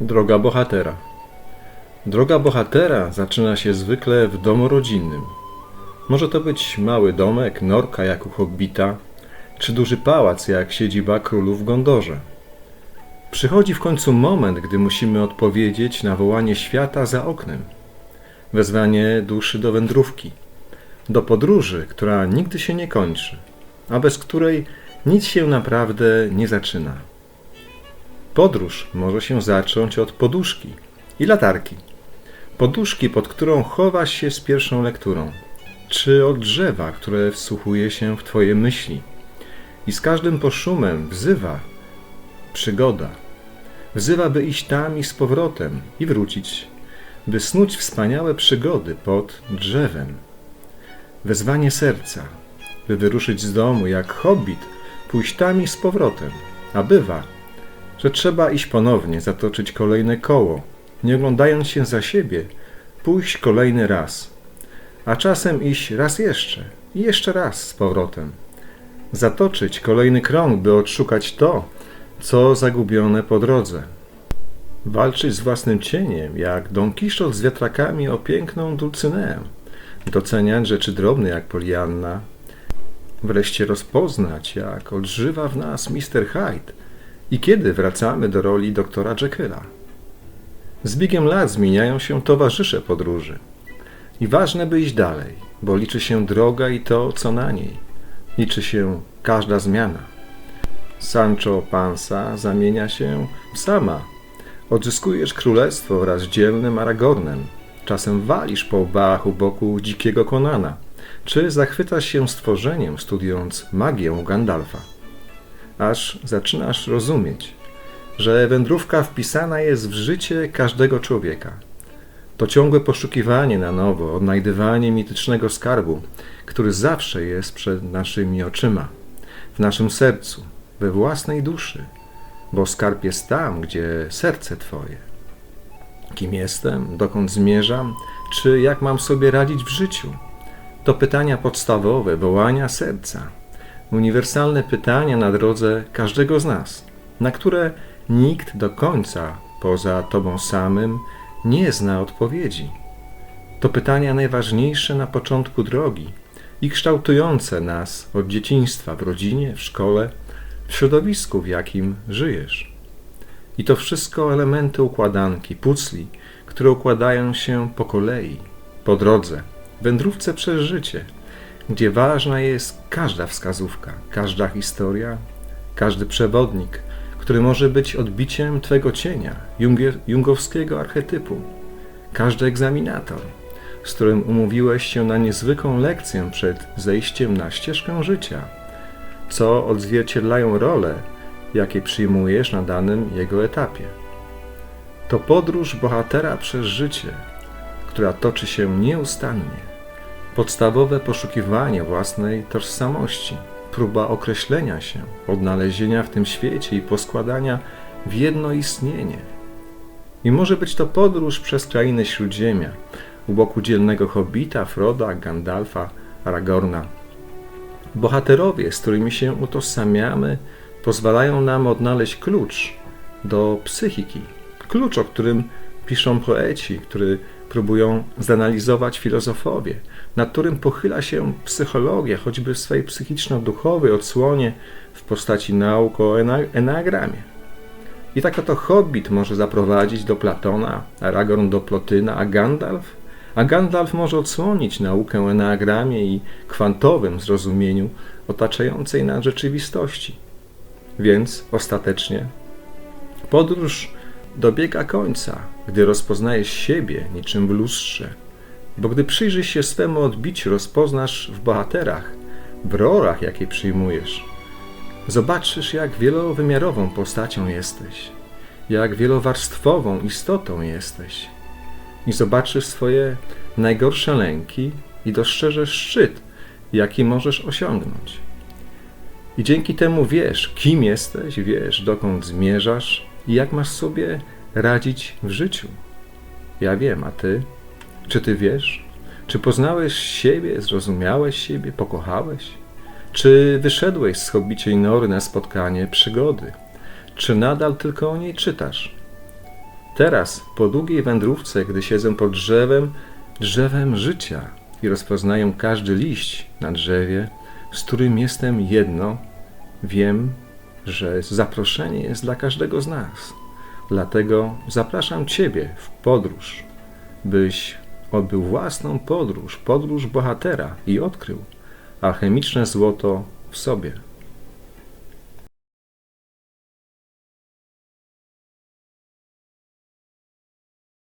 Droga bohatera. Droga bohatera zaczyna się zwykle w domu rodzinnym. Może to być mały domek, norka jak u hobbita, czy duży pałac jak siedziba królów w Gondorze. Przychodzi w końcu moment, gdy musimy odpowiedzieć na wołanie świata za oknem. Wezwanie duszy do wędrówki, do podróży, która nigdy się nie kończy, a bez której nic się naprawdę nie zaczyna. Podróż może się zacząć od poduszki i latarki. Poduszki, pod którą chowasz się z pierwszą lekturą, czy od drzewa, które wsłuchuje się w Twoje myśli i z każdym poszumem wzywa przygoda. Wzywa, by iść tam i z powrotem i wrócić, by snuć wspaniałe przygody pod drzewem. Wezwanie serca, by wyruszyć z domu jak hobbit, pójść tam i z powrotem, a bywa, że trzeba iść ponownie, zatoczyć kolejne koło, nie oglądając się za siebie, pójść kolejny raz, a czasem iść raz jeszcze i jeszcze raz z powrotem, zatoczyć kolejny krąg, by odszukać to, co zagubione po drodze. Walczyć z własnym cieniem, jak Don Kiszot z wiatrakami o piękną Dulcynę, doceniać rzeczy drobne jak Polianna, wreszcie rozpoznać, jak odżywa w nas Mr. Hyde, i kiedy wracamy do roli doktora Jekylla. Z biegiem lat zmieniają się towarzysze podróży. I ważne, by iść dalej, bo liczy się droga i to, co na niej. Liczy się każda zmiana. Sancho Panza zamienia się w sama. Odzyskujesz królestwo wraz z dzielnym Aragornem. Czasem walisz po łbach u boku dzikiego Konana, czy zachwytasz się stworzeniem, studiując magię Gandalfa aż zaczynasz rozumieć, że wędrówka wpisana jest w życie każdego człowieka. To ciągłe poszukiwanie na nowo, odnajdywanie mitycznego skarbu, który zawsze jest przed naszymi oczyma, w naszym sercu, we własnej duszy, bo skarb jest tam, gdzie serce Twoje. Kim jestem, dokąd zmierzam, czy jak mam sobie radzić w życiu? To pytania podstawowe, wołania serca uniwersalne pytania na drodze każdego z nas, na które nikt do końca poza Tobą samym nie zna odpowiedzi. To pytania najważniejsze na początku drogi i kształtujące nas od dzieciństwa w rodzinie, w szkole, w środowisku, w jakim żyjesz. I to wszystko elementy układanki, pucli, które układają się po kolei, po drodze, wędrówce przez życie – gdzie ważna jest każda wskazówka, każda historia, każdy przewodnik, który może być odbiciem Twego cienia, jungowskiego archetypu, każdy egzaminator, z którym umówiłeś się na niezwykłą lekcję przed zejściem na ścieżkę życia, co odzwierciedlają role, jakie przyjmujesz na danym jego etapie. To podróż bohatera przez życie, która toczy się nieustannie podstawowe poszukiwanie własnej tożsamości, próba określenia się, odnalezienia w tym świecie i poskładania w jedno istnienie. I może być to podróż przez krainę Śródziemia, u boku dzielnego Hobbita, Froda, Gandalfa, Aragorna. Bohaterowie, z którymi się utożsamiamy, pozwalają nam odnaleźć klucz do psychiki, klucz, o którym piszą poeci, który próbują zanalizować filozofowie, nad którym pochyla się psychologia, choćby w swej psychiczno-duchowej odsłonie w postaci nauk o eneagramie. I tak oto Hobbit może zaprowadzić do Platona, Aragorn do Plotyna, a Gandalf? A Gandalf może odsłonić naukę o eneagramie i kwantowym zrozumieniu otaczającej nas rzeczywistości. Więc ostatecznie podróż dobiega końca, gdy rozpoznajesz siebie niczym w lustrze. Bo gdy przyjrzysz się swemu odbiciu, rozpoznasz w bohaterach, w rolach, jakie przyjmujesz. Zobaczysz, jak wielowymiarową postacią jesteś, jak wielowarstwową istotą jesteś. I zobaczysz swoje najgorsze lęki i dostrzeżesz szczyt, jaki możesz osiągnąć. I dzięki temu wiesz, kim jesteś, wiesz, dokąd zmierzasz i jak masz sobie radzić w życiu. Ja wiem, a ty? Czy ty wiesz? Czy poznałeś siebie, zrozumiałeś siebie, pokochałeś? Czy wyszedłeś z hobiciej nory na spotkanie przygody? Czy nadal tylko o niej czytasz? Teraz, po długiej wędrówce, gdy siedzę pod drzewem, drzewem życia i rozpoznaję każdy liść na drzewie, z którym jestem jedno, wiem, że zaproszenie jest dla każdego z nas. Dlatego zapraszam Ciebie w podróż, byś odbył własną podróż, podróż bohatera i odkrył alchemiczne złoto w sobie.